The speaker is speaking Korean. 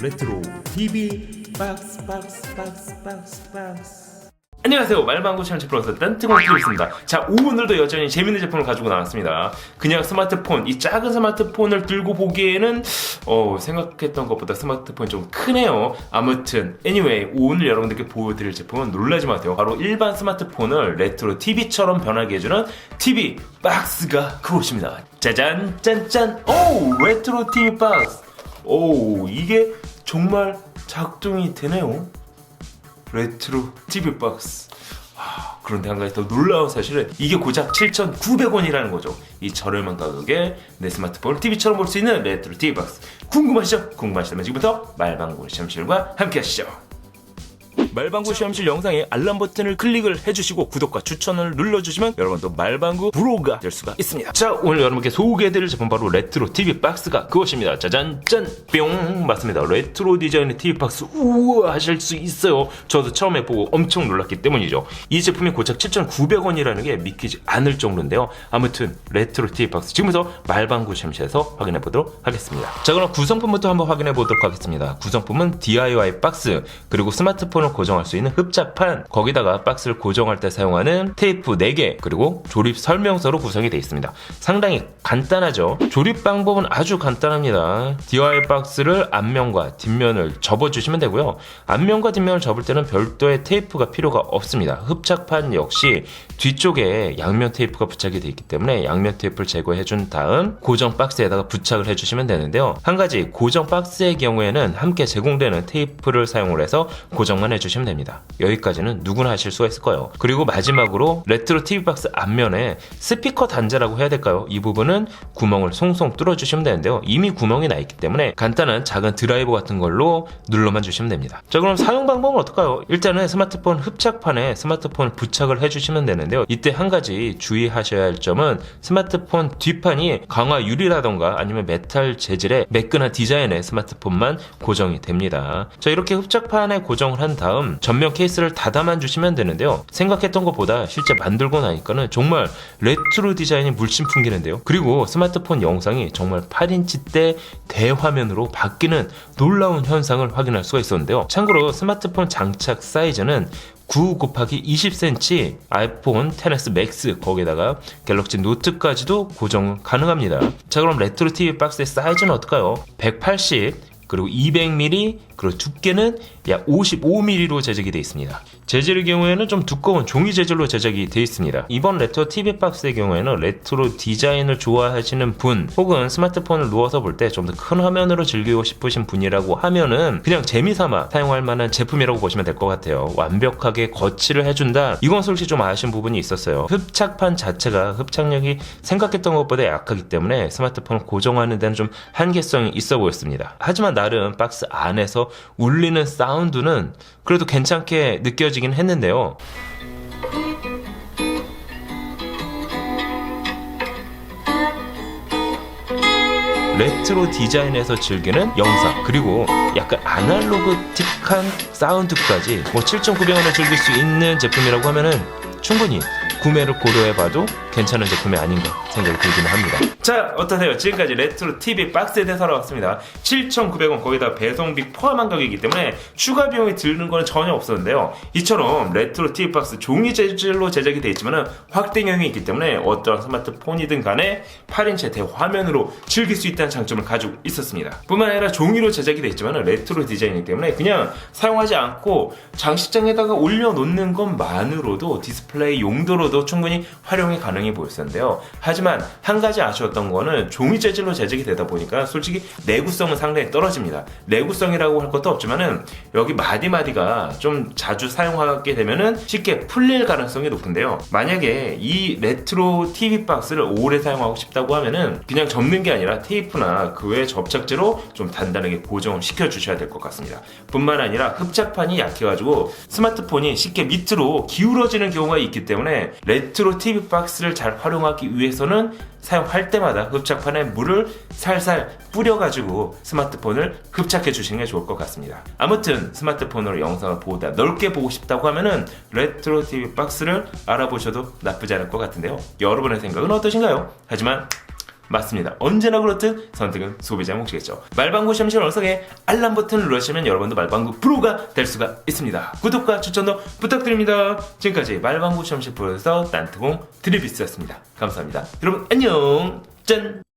레트로 TV 박스 박스 박스 박스 박스. 안녕하세요. 말방구 챌린지 플러스 딴뜨공 TV입니다. 자 오늘도 여전히 재밌는 제품을 가지고 나왔습니다. 그냥 스마트폰 이 작은 스마트폰을 들고 보기에는 어, 생각했던 것보다 스마트폰이 좀 크네요. 아무튼 anyway 오늘 여러분들께 보여드릴 제품은 놀라지 마세요. 바로 일반 스마트폰을 레트로 TV처럼 변하게 해주는 TV 박스가 그것입니다. 짜잔 짠짠. 오 레트로 TV 박스 오 이게 정말 작동이 되네요 레트로 TV 박스. 아, 그런데 한 가지 더 놀라운 사실은 이게 고작 7,900원이라는 거죠. 이 저렴한 가격에 내 스마트폰을 TV처럼 볼 수 있는 레트로 TV 박스. 궁금하시죠? 궁금하시다면 지금부터 말방구 시험실과 함께 하시죠. 말방구 시험실 영상에 알람 버튼을 클릭을 해주시고 구독과 추천을 눌러주시면 여러분도 말방구 브로가 될 수가 있습니다. 자 오늘 여러분께 소개해드릴 제품 바로 레트로 TV 박스가 그것입니다. 짜잔 짠뿅 맞습니다. 레트로 디자인의 TV 박스 우와 하실 수 있어요. 저도 처음에 보고 엄청 놀랐기 때문이죠. 이 제품이 고작 7,900원이라는 게 믿기지 않을 정도인데요. 아무튼 레트로 TV 박스 지금부터 말방구 시험실에서 확인해 보도록 하겠습니다. 자 그럼 구성품부터 한번 확인해 보도록 하겠습니다. 구성품은 DIY 박스 그리고 스마트폰을 고정 할 수 있는 흡착판 거기다가 박스를 고정할 때 사용하는 테이프 4개 그리고 조립 설명서로 구성이 되어 있습니다. 상당히 간단하죠. 조립 방법은 아주 간단합니다. DIY 박스를 앞면과 뒷면을 접어주시면 되고요. 앞면과 뒷면을 접을 때는 별도의 테이프가 필요가 없습니다. 흡착판 역시 뒤쪽에 양면 테이프가 부착이 되어 있기 때문에 양면 테이프를 제거해 준 다음 고정 박스에다가 부착을 해주시면 되는데요. 한 가지 고정 박스의 경우에는 함께 제공되는 테이프를 사용을 해서 고정만 해주시면 됩니다. 여기까지는 누구나 하실 수가 있을 거예요. 그리고 마지막으로 레트로 TV 박스 앞면에 스피커 단자라고 해야 될까요? 이 부분은 구멍을 송송 뚫어주시면 되는데요. 이미 구멍이 나 있기 때문에 간단한 작은 드라이버 같은 걸로 눌러만 주시면 됩니다. 자 그럼 사용 방법은 어떨까요? 일단은 스마트폰 흡착판에 스마트폰을 부착을 해주시면 되는데요. 이때 한 가지 주의하셔야 할 점은 스마트폰 뒷판이 강화 유리라던가 아니면 메탈 재질의 매끈한 디자인의 스마트폰만 고정이 됩니다. 자 이렇게 흡착판에 고정을 한 다음 전면 케이스를 닫아만 주시면 되는데요. 생각했던 것보다 실제 만들고 나니까는 정말 레트로 디자인이 물씬 풍기는데요. 그리고 스마트폰 영상이 정말 8인치 대 대화면으로 바뀌는 놀라운 현상을 확인할 수가 있었는데요. 참고로 스마트폰 장착 사이즈는 9 곱하기 20cm 아이폰 10s 맥스 거기에다가 갤럭시 노트까지도 고정 가능합니다. 자 그럼 레트로 TV 박스의 사이즈는 어떨까요? 180 그리고 200mm 그리고 두께는 약 55mm로 제작이 되어 있습니다. 재질의 경우에는 좀 두꺼운 종이 재질로 제작이 되어 있습니다. 이번 레트로 TV 박스의 경우에는 레트로 디자인을 좋아하시는 분 혹은 스마트폰을 누워서 볼 때 좀 더 큰 화면으로 즐기고 싶으신 분이라고 하면은 그냥 재미삼아 사용할 만한 제품이라고 보시면 될 것 같아요. 완벽하게 거치를 해준다. 이건 솔직히 좀 아쉬운 부분이 있었어요. 흡착판 자체가 흡착력이 생각했던 것보다 약하기 때문에 스마트폰을 고정하는 데는 좀 한계성이 있어 보였습니다. 하지만 나름 박스 안에서 울리는 사운드는 그래도 괜찮게 느껴지 긴 했는데요. 레트로 디자인에서 즐기는 영상 그리고 약간 아날로그틱한 사운드까지 뭐 7,900원에 즐길 수 있는 제품이라고 하면은 충분히 구매를 고려해봐도 괜찮은 제품이 아닌가 생각이 들기는 합니다. 자 어떠세요? 지금까지 레트로 TV 박스에 대해서 알아봤습니다. 7,900원 거기다 배송비 포함한 가격이기 때문에 추가 비용이 드는 거는 전혀 없었는데요. 이처럼 레트로 TV 박스 종이 재질로 제작이 되어 있지만 확대형이 있기 때문에 어떠한 스마트폰이든 간에 8인치 대화면으로 즐길 수 있다는 장점을 가지고 있었습니다. 뿐만 아니라 종이로 제작이 되어 있지만 레트로 디자인이기 때문에 그냥 사용하지 않고 장식장에다가 올려놓는 것만으로도 디스플레이 용도로 도 충분히 활용이 가능해 보였었는데요. 하지만 한 가지 아쉬웠던 거는 종이 재질로 제작이 되다 보니까 솔직히 내구성은 상당히 떨어집니다. 내구성이라고 할 것도 없지만은 여기 마디마디가 좀 자주 사용하게 되면은 쉽게 풀릴 가능성이 높은데요. 만약에 이 레트로 TV 박스를 오래 사용하고 싶다고 하면은 그냥 접는 게 아니라 테이프나 그 외 접착제로 좀 단단하게 고정을 시켜 주셔야 될 것 같습니다. 뿐만 아니라 흡착판이 약해가지고 스마트폰이 쉽게 밑으로 기울어지는 경우가 있기 때문에 레트로 TV 박스를 잘 활용하기 위해서는 사용할 때마다 흡착판에 물을 살살 뿌려가지고 스마트폰을 흡착해 주시는 게 좋을 것 같습니다. 아무튼 스마트폰으로 영상을 보다 넓게 보고 싶다고 하면은 레트로 TV 박스를 알아보셔도 나쁘지 않을 것 같은데요. 여러분의 생각은 어떠신가요? 하지만 맞습니다. 언제나 그렇듯 선택은 소비자 몫이겠죠. 말방구 시험실 원석에 알람 버튼을 누르시면 여러분도 말방구 프로가 될 수가 있습니다. 구독과 추천도 부탁드립니다. 지금까지 말방구 시험실 프로에서 딴트공 드리비스였습니다. 감사합니다. 여러분 안녕 짠!